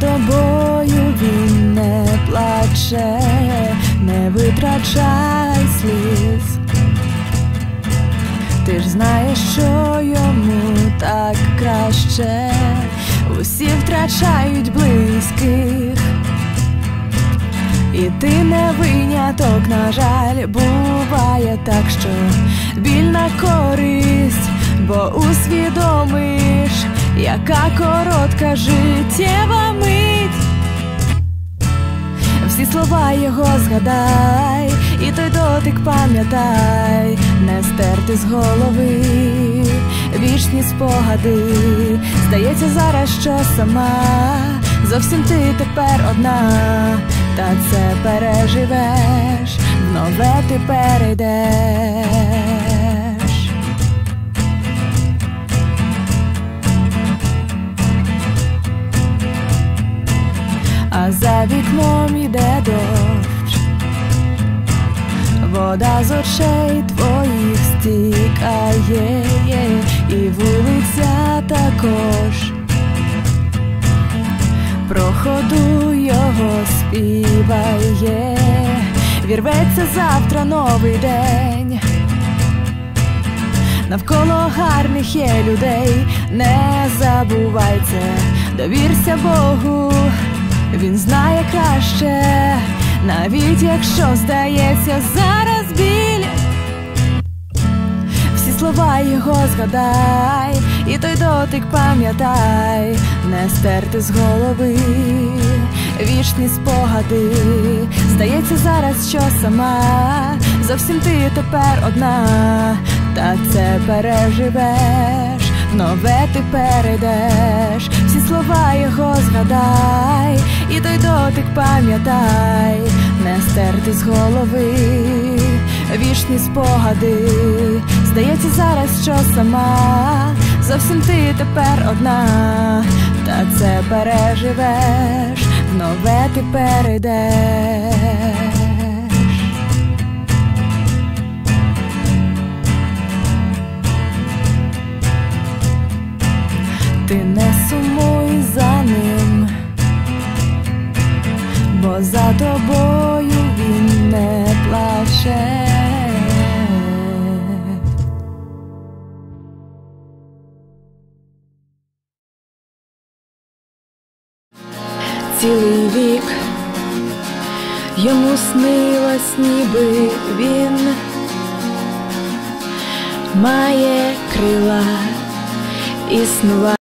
тобою він не плаче, не витрачай сліз. Ти ж знаєш, що йому так краще, усі втрачають близьких, і ти не виняток, на жаль, буває так, що біль на користь, бо усвідомиш, яка коротка життєва мить. Всі слова його згадай, і той дотик пам'ятай, не стерти з голови, вічні спогади. Здається, зараз що сама, зовсім ти тепер одна, та це переживеш, в нове ти перейдеш. За вікном іде дощ, вода з очей твоїх стікає, і вулиця також про ходу його співає, вірветься завтра новий день. Навколо гарних є людей, не забувай це, довірся Богу. Він знає краще, навіть якщо здається зараз біль. Всі слова його згадай, і той дотик пам'ятай, не стерти з голови, вічні спогади. Здається, зараз що сама, зовсім ти тепер одна, та це переживеш, нове ти перейдеш, всі слова його згадай, і той дотик пам'ятай, не стерти з голови, вічні спогади. Здається, зараз що сама, зовсім ти тепер одна, та це переживеш, нове ти перейдеш. Ти не сумуй за ним, бо за тобою він не плаче. Цілий вік йому снилось, ніби він має крила існувати